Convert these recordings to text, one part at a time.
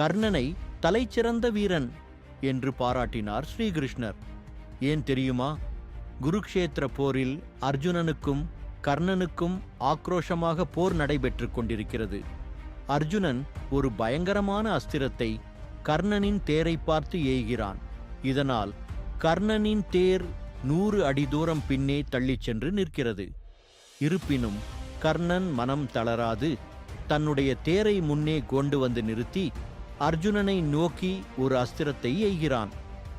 கர்ணனை தலைச்சிறந்த வீரன் என்று பாராட்டினார் ஸ்ரீகிருஷ்ணர். ஏன் தெரியுமா? குருக்ஷேத்திர போரில் அர்ஜுனனுக்கும் கர்ணனுக்கும் ஆக்ரோஷமாக போர் நடைபெற்றுக் கொண்டிருக்கிறது. அர்ஜுனன் ஒரு பயங்கரமான அஸ்திரத்தை கர்ணனின் தேரை பார்த்து ஏய்கிறான். இதனால் கர்ணனின் தேர் நூறு அடி தூரம் பின்னே தள்ளிச் சென்று நிற்கிறது. இருப்பினும் கர்ணன் மனம் தளராது தன்னுடைய தேரை முன்னே கொண்டு வந்து நிறுத்தி அர்ஜுனனை நோக்கி ஒரு அஸ்திரத்தை எய்கிறான்.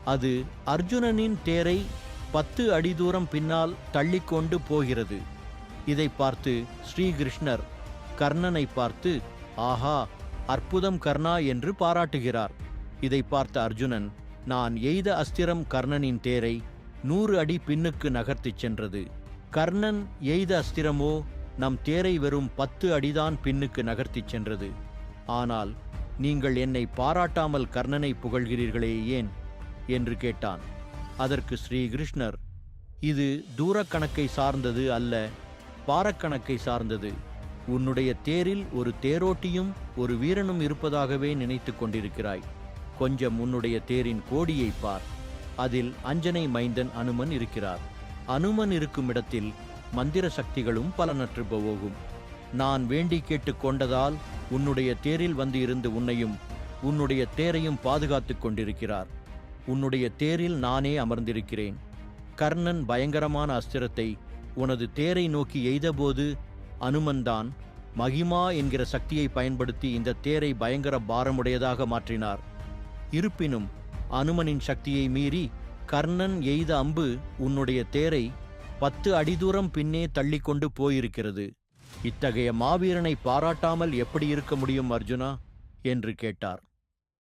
அது அர்ஜுனனின் தேரை பத்து அடி தூரம் பின்னால் தள்ளிக்கொண்டு போகிறது. இதை பார்த்து ஸ்ரீகிருஷ்ணர் கர்ணனை பார்த்து ஆஹா அற்புதம் கர்ணா என்று பாராட்டுகிறார். இதை பார்த்த அர்ஜுனன் நான் எய்த அஸ்திரம் கர்ணனின் தேரை நூறு அடி பின்னுக்கு நகர்த்திச் சென்றது. கர்ணன் எய்த அஸ்திரமோ நம் தேரை வெறும் பத்து அடிதான் பின்னுக்கு நகர்த்திச் சென்றது. ஆனால் நீங்கள் என்னை பாராட்டாமல் கர்ணனை புகழ்கிறீர்களே ஏன்? என்று கேட்டான். அதற்கு ஸ்ரீகிருஷ்ணர் இது தூரக்கணக்கை சார்ந்தது அல்ல பாரக்கணக்கை சார்ந்தது. உன்னுடைய தேரில் ஒரு தேரோட்டியும் ஒரு வீரனும் இருப்பதாகவே நினைத்துக் கொண்டிருக்கிறாய். கொஞ்சம் உன்னுடைய தேரின் கோடியை பார். அதில் அஞ்சனை மைந்தன் அனுமன் இருக்கிறார். அனுமன் இருக்கும் இடத்தில் மந்திர சக்திகளும் பலனற்று போகும். நான் வேண்டி கேட்டுக் கொண்டதால் உன்னுடைய தேரில் வந்து இருந்து உன்னையும் உன்னுடைய தேரையும் பாதுகாத்துக் கொண்டிருக்கிறார். உன்னுடைய தேரில் நானே அமர்ந்திருக்கிறேன். கர்ணன் பயங்கரமான அஸ்திரத்தை உனது தேரை நோக்கி எய்தபோது அனுமன்தான் மகிமா என்கிற சக்தியை பயன்படுத்தி இந்த தேரை பயங்கர பாரமுடையதாக மாற்றினார். இருப்பினும் அனுமனின் சக்தியை மீறி கர்ணன் எய்த அம்பு உன்னுடைய தேரை பத்து அடி தூரம் பின்னே தள்ளிக்கொண்டு போயிருக்கிறது. இத்தகைய மாவீரனை பாராட்டாமல் எப்படி இருக்க முடியும் அர்ஜுனா? என்று கேட்டார்.